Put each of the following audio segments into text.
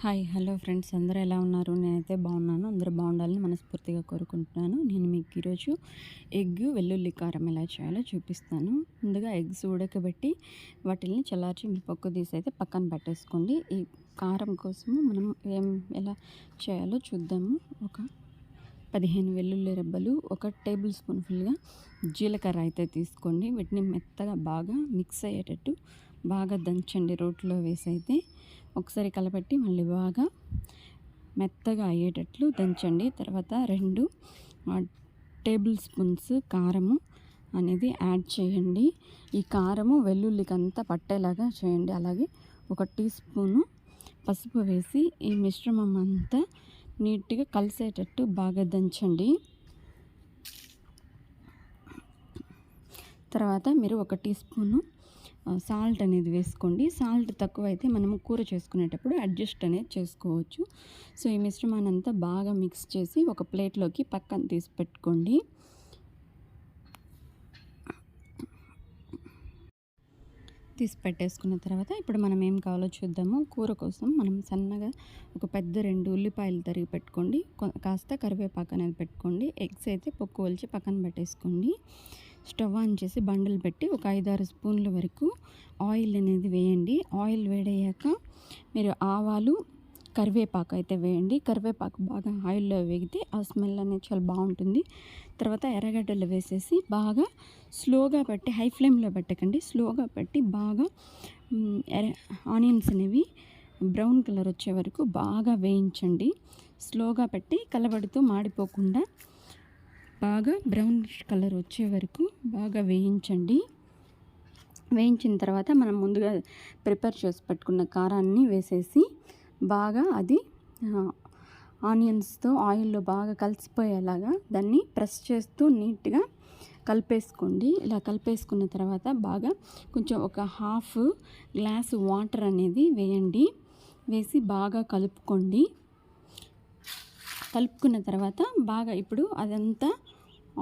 Hi hello friends. అందరూ ఎలా ఉన్నారు? నేనైతే బాగున్నాను. అందరూ బాగుండాలని మనస్ఫూర్తిగా కోరుకుంటున్నాను. నేను మీకు ఈరోజు ఎగ్ వెల్లుల్లి కారం ఎలా చేయాలో చూపిస్తాను. ముందుగా ఎగ్స్ ఉడకబెట్టి వాటిని చల్లార్చి మీ పక్క తీసి అయితే పక్కన పెట్టేసుకోండి. ఈ కారం కోసము మనం ఏం ఎలా చేయాలో చూద్దాము. ఒక పదిహేను వెల్లుల్లి రెబ్బలు ఒక టేబుల్ స్పూన్ ఫుల్గా జీలకర్ర అయితే తీసుకోండి. వీటిని మెత్తగా బాగా మిక్స్ అయ్యేటట్టు బాగా దంచండి రోట్లో వేసి అయితే ఒకసారి కలపెట్టి మళ్ళీ బాగా మెత్తగా అయ్యేటట్లు దంచండి. తర్వాత రెండు టేబుల్ స్పూన్స్ కారము అనేది యాడ్ చేయండి. ఈ కారము వెల్లుల్లికి అంతా పట్టేలాగా చేయండి. అలాగే ఒక టీ స్పూను పసుపు వేసి ఈ మిశ్రమం అంతా నీట్గా కలిసేటట్టు బాగా దంచండి. తర్వాత మీరు ఒక టీ స్పూను సాల్ట్ అనేది వేసుకోండి. సాల్ట్ తక్కువ అయితే మనము కూర చేసుకునేటప్పుడు అడ్జస్ట్ అనేది చేసుకోవచ్చు. సో ఈ మిశ్రమాన్ని అంతా బాగా మిక్స్ చేసి ఒక ప్లేట్లోకి పక్కన తీసి పెట్టుకోండి. తీసి పెట్టేసుకున్న తర్వాత ఇప్పుడు మనం ఏం కావాలో చూద్దాము. కూర కోసం మనం సన్నగా ఒక పెద్ద రెండు ఉల్లిపాయలు తరిగి పెట్టుకోండి. కాస్త కరివేపాకు అనేది పెట్టుకోండి. ఎగ్స్ అయితే పొక్కు వలిచి పక్కన పెట్టేసుకోండి. స్టవ్ ఆన్ చేసి బండలు పెట్టి ఒక ఐదారు స్పూన్ల వరకు ఆయిల్ అనేది వేయండి. ఆయిల్ వేడయ్యాక మీరు ఆవాలు కరివేపాకు అయితే వేయండి. కరివేపాకు బాగా ఆయిల్లో వేగితే ఆ స్మెల్ అనేది చాలా బాగుంటుంది. తర్వాత ఎర్రగడ్డలు వేసేసి బాగా స్లోగా పెట్టి హై ఫ్లేమ్లో పెట్టకండి. స్లోగా పెట్టి బాగా ఎర్ర ఆనియన్స్ అనేవి బ్రౌన్ కలర్ వచ్చే వరకు బాగా వేయించండి. స్లోగా పెట్టి కలబడుతూ మాడిపోకుండా బాగా బ్రౌనిష్ కలర్ వచ్చే వరకు బాగా వేయించండి. వేయించిన తర్వాత మనం ముందుగా ప్రిపేర్ చేసి పెట్టుకున్న కారాన్ని వేసేసి బాగా అది ఆనియన్స్తో ఆయిల్లో బాగా కలిసిపోయేలాగా దాన్ని ప్రెస్ చేస్తూ నీట్గా కలిపేసుకోండి. ఇలా కలిపేసుకున్న తర్వాత బాగా కొంచెం ఒక హాఫ్ గ్లాస్ వాటర్ అనేది వేయండి. వేసి బాగా కలుపుకోండి. కలుపుకున్న తర్వాత బాగా ఇప్పుడు అదంతా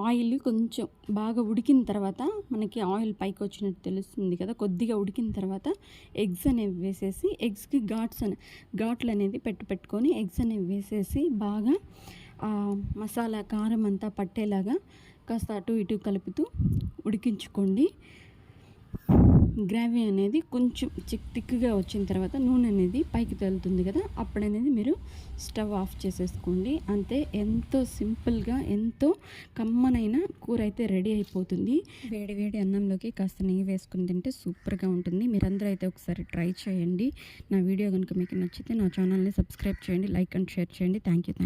ఆయిల్ కొంచెం బాగా ఉడికిన తర్వాత మనకి ఆయిల్ పైకి వచ్చినట్టు తెలుస్తుంది కదా కొద్దిగా ఉడికిన తర్వాత ఎగ్స్ అనేవి వేసేసి ఎగ్స్కి ఘాట్స్ అనే ఘాట్లు అనేది పెట్టు పెట్టుకొని ఎగ్స్ అనేవి వేసేసి బాగా మసాలా కారం అంతా పట్టేలాగా కాస్త అటు ఇటు కలుపుతూ ఉడికించుకోండి. గ్రావీ అనేది కొంచెం చిక్ థిక్గా వచ్చిన తర్వాత నూనె అనేది పైకి తేలుతుంది కదా అప్పుడు అనేది మీరు స్టవ్ ఆఫ్ చేసేసుకోండి. అంతే ఎంతో సింపుల్గా ఎంతో కమ్మనైన కూర అయితే రెడీ అయిపోతుంది. వేడి వేడి అన్నంలోకి కాస్త నెయ్యి వేసుకుని తింటే సూపర్గా ఉంటుంది. మీరందరూ అయితే ఒకసారి ట్రై చేయండి. నా వీడియో కనుక మీకు నచ్చితే నా ఛానల్ని సబ్స్క్రైబ్ చేయండి లైక్ అండ్ షేర్ చేయండి. Thank you